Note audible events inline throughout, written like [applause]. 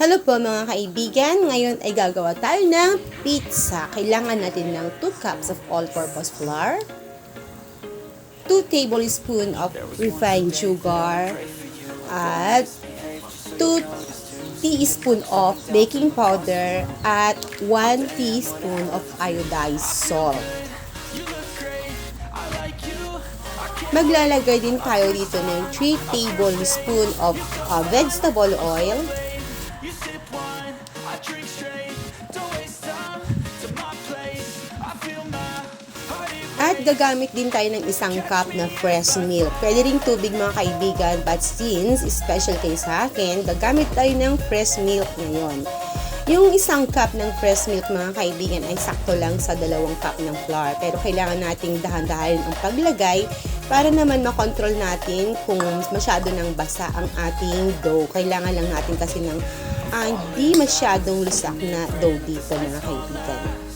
Hello po mga kaibigan, ngayon ay gagawa tayo ng pizza. Kailangan natin ng 2 cups of all-purpose flour, 2 tablespoon of refined sugar, at 2 teaspoon of baking powder, at 1 teaspoon of iodized salt. Maglalagay din tayo dito ng 3 tablespoon of uh, vegetable oil, Gagamit din tayo ng isang cup na fresh milk. Pwede rin tubig mga kaibigan, but since special kay sa akin, gagamit tayo ng fresh milk ngayon. Yung isang cup ng fresh milk mga kaibigan ay sakto lang sa dalawang cup ng flour. Pero kailangan nating dahan-dahan ang paglagay para naman makontrol natin kung masyado nang basa ang ating dough. Kailangan lang natin kasi ng ah, hindi masyadong lusak na dough dito mga kaibigan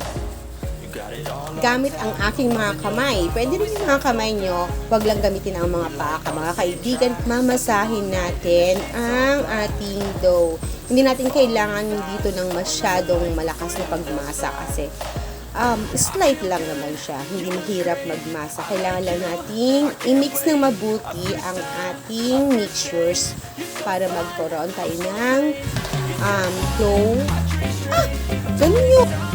gamit ang aking mga kamay. Pwede rin yung mga kamay nyo, wag lang gamitin ang mga paa. Mga kaibigan, mamasahin natin ang ating dough. Hindi natin kailangan dito ng masyadong malakas na pagmasa kasi um, slight lang naman siya. Hindi mahirap magmasa. Kailangan lang nating i-mix ng mabuti ang ating mixtures para magkaroon tayo ng um, dough. Ah! Ganun yun!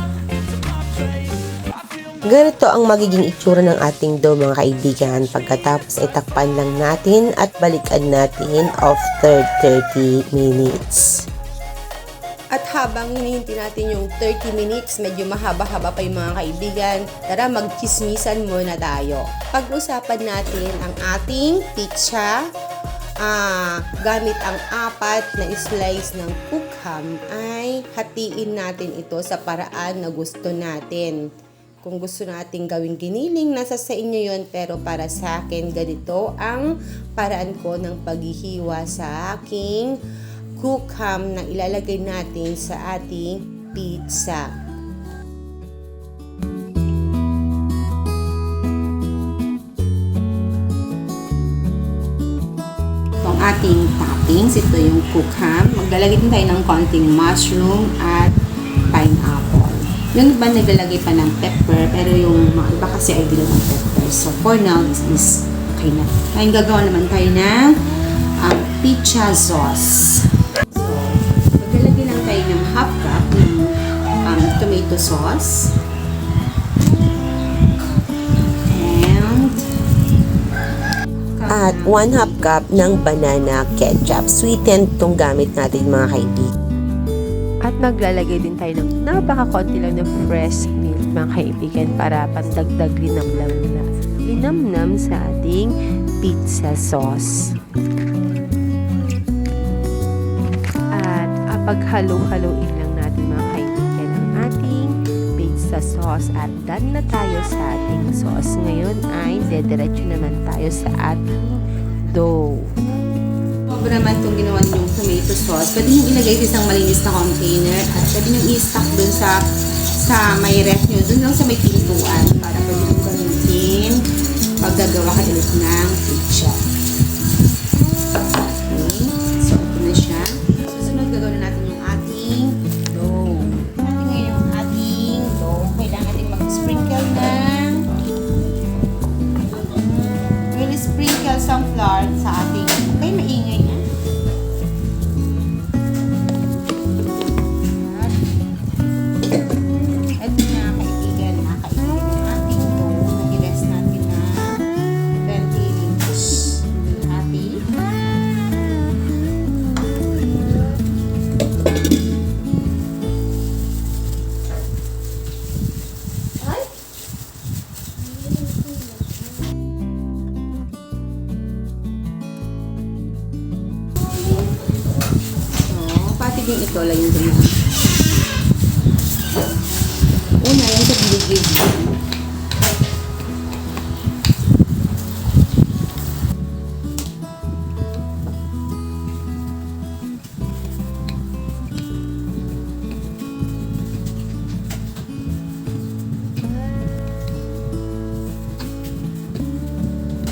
Ganito ang magiging itsura ng ating dough mga kaibigan. Pagkatapos ay takpan lang natin at balikan natin after 30 minutes. At habang hinihintay natin yung 30 minutes, medyo mahaba-haba pa yung mga kaibigan, tara magchismisan muna tayo. Pag-usapan natin ang ating pizza, ah, gamit ang apat na slice ng pukham ay hatiin natin ito sa paraan na gusto natin. Kung gusto nating gawing giniling, nasa sa inyo yon pero para sa akin, ganito ang paraan ko ng paghihiwa sa aking ham na ilalagay natin sa ating pizza. Ating toppings, ito yung cook ham. Maglalagay din tayo ng konting mushroom at. Yung iba naglalagay pa ng pepper, pero yung mga iba kasi ay dila ng pepper. So, for now, is, is okay na. Ngayon gagawa naman tayo ng um, pizza sauce. So, maglalagay lang tayo ng half cup ng um, tomato sauce. At 1 half cup ng banana ketchup. Sweetened itong gamit natin mga kaibigan. At maglalagay din tayo ng napakakonti lang ng fresh milk mga kaibigan para pandagdag linamnam na linamnam sa ating pizza sauce. At uh, paghalo-haloin lang natin mga kaibigan ang ating pizza sauce at done na tayo sa ating sauce. Ngayon ay dediretso naman tayo sa ating dough. Sobra naman itong ginawa yung tomato sauce. Pwede nyo ilagay sa isang malinis na container at pwede nyo i-stock dun sa sa may ref nyo, dun lang sa may pintuan para pwede nyo gamitin pag gagawa ka ulit ng pizza.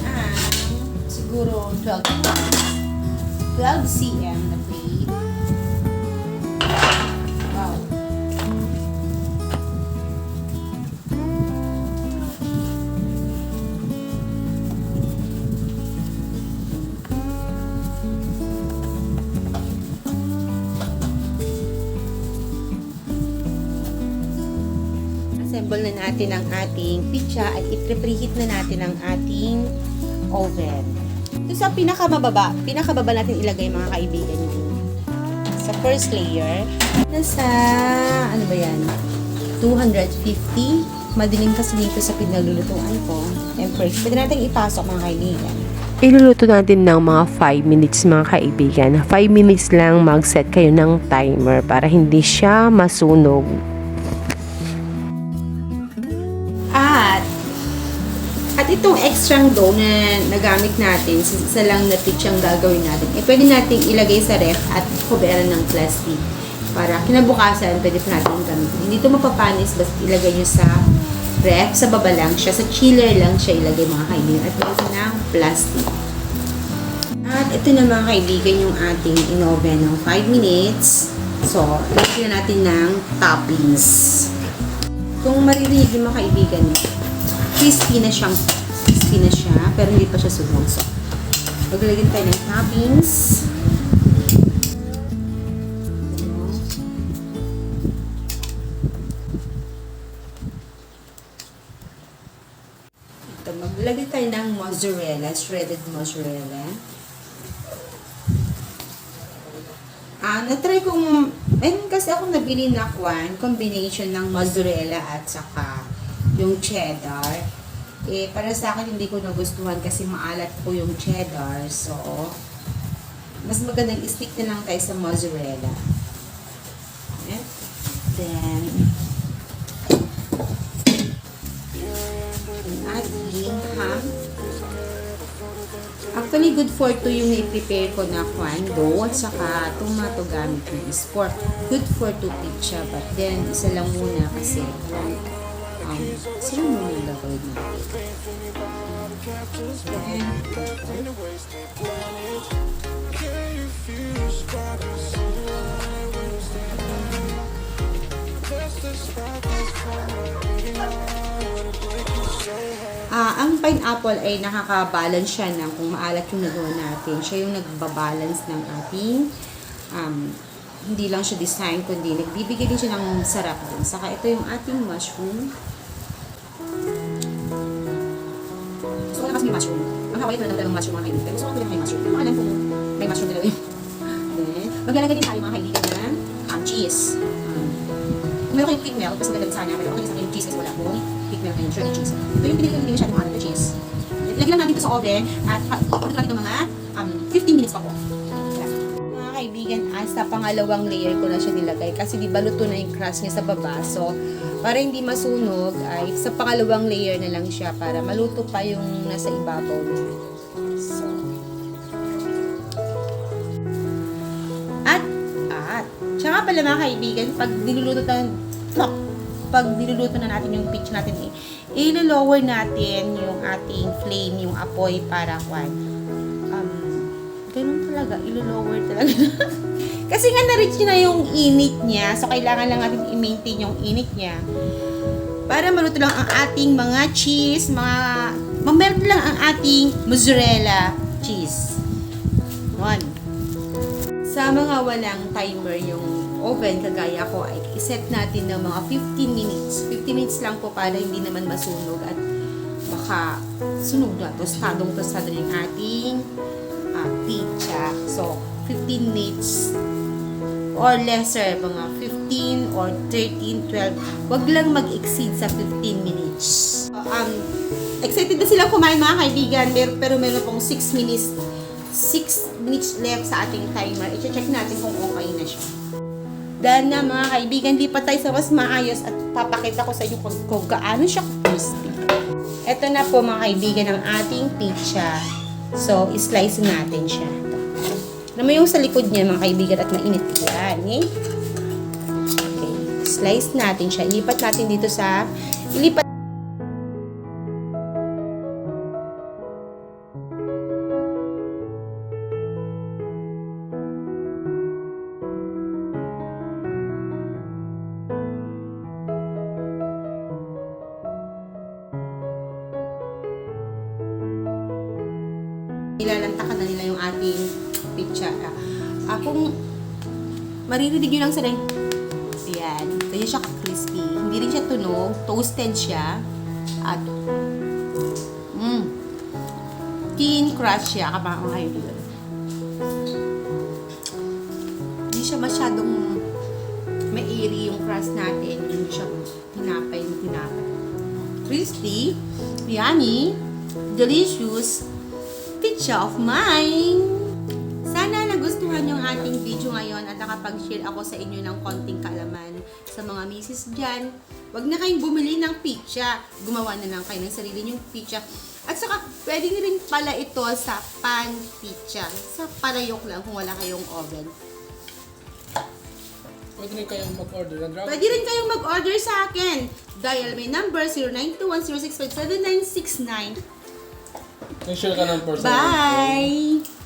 Ah, siguro 12 12 cm na-assemble na natin ang ating pizza at i-preheat na natin ang ating oven. So, sa pinakamababa, pinakamababa natin ilagay mga kaibigan yung sa first layer. Nasa, ano ba yan? 250. Madilim kasi dito sa pinaglulutuan ko. And first, pwede natin ipasok mga kaibigan. Iluluto natin ng mga 5 minutes mga kaibigan. 5 minutes lang mag-set kayo ng timer para hindi siya masunog. At itong extra dough na nagamit natin, sa isa lang na pitsang gagawin natin, eh pwede nating ilagay sa ref at kuberan ng plastic para kinabukasan pwede pa natin gamitin. Hindi ito mapapanis, basta ilagay nyo sa ref, sa baba lang siya, sa chiller lang siya ilagay mga kaibigan at ilagay ng plastic. At ito na mga kaibigan yung ating in-oven ng 5 minutes. So, lagyan na natin ng toppings. Kung maririnig mga kaibigan crispy na siyang crispy na siya, pero hindi pa siya sunog. So, tayo ng toppings. Ito, maglagay tayo ng mozzarella, shredded mozzarella. Ah, na-try kong, ayun kasi ako nabili na kwan, combination ng mozzarella at saka yung cheddar. Eh, para sa akin hindi ko nagustuhan kasi maalat po yung cheddar. So, mas magandang stick na lang tayo sa mozzarella. Okay? Then, yung ating ham. Actually, good for to yung i-prepare ko na kwan, dough, at saka tomato gamit is for good for to pizza. But then, isa lang muna kasi um, sila muna gagawin natin. Then, Ah, ang pineapple ay nakaka-balance siya ng kung maalat yung nagawa natin. Siya yung nagbabalance ng ating um, hindi lang siya design kundi nagbibigay din siya ng sarap din. Saka ito yung ating mushroom. May mushroom. Ang Hawaii na talagang mushroom mga kaibigan. Gusto ko na may mushroom. Hindi alam kung may mushroom talaga yun. Then, maglalagay din tayo mga kaibigan ng um, cheese. Um, kung meron kayong cake milk, mas maganda sana. Pero okay sa akin yung cheese kasi wala akong cake milk ngayon. Shredded cheese. Ito yung pinili ko hindi masyadong ano na cheese. Lagyan lang natin ito sa oven at pag natin ng mga um, 15 minutes pa po. Kaibigan, ah, sa pangalawang layer ko na siya nilagay kasi di ba luto na yung crust niya sa baba. So, para hindi masunog, ay sa pangalawang layer na lang siya para maluto pa yung nasa ibabaw niya. So, at, at, tsaka pala mga kaibigan, pag niluluto na, pag niluluto na natin yung pitch natin, eh, ilo-lower natin yung ating flame, yung apoy para kwan. Talaga, ilo-lower talaga. [laughs] Kasi nga na-reach na yung init niya, so kailangan lang natin i-maintain yung init niya. Para maluto lang ang ating mga cheese, mga, mamelt lang ang ating mozzarella cheese. One. Sa mga walang timer yung oven, kagaya ko, ay iset natin ng mga 15 minutes. 15 minutes lang po para hindi naman masunog at baka sunog na, tostadong tostado yung ating ah, pizza. So, 15 minutes or lesser, mga 15 or 13, 12. Wag lang mag-exceed sa 15 minutes. Um, excited na sila kumain mga kaibigan, mer- pero meron pong 6 minutes 6 minutes left sa ating timer. I-check natin kung okay na siya. Dahil na mga kaibigan, di pa tayo sa mas maayos at papakita ko sa inyo kung, kung gaano siya crispy. Ito na po mga kaibigan ang ating pizza. So, slice natin siya. Alam mo yung sa likod niya mga kaibigan at mainit yan. Eh? Okay. Slice natin siya. Ilipat natin dito sa... Ilipat nilalantakan na nila yung ating pizza. Ah, kung maririnig nyo lang sa rin, Yan. Kaya siya crispy. Hindi rin siya tunog. Toasted siya. At, mm, thin crust siya kapag mga kaibigan. Hindi siya masyadong mairi yung crust natin. Hindi siya tinapay tinapay. Crispy, yummy, delicious, pizza of mine! Sana nagustuhan yung ating video ngayon at nakapag-share ako sa inyo ng konting kalaman sa mga misis dyan. Huwag na kayong bumili ng pizza. Gumawa na lang kayo ng sarili nyong pizza. At saka, pwede nyo rin pala ito sa pan pizza. Sa parayok lang kung wala kayong oven. Pwede rin kayong mag-order. Pwede rin kayong mag-order sa akin. Dial my number 0921 May share ka ng person. Bye!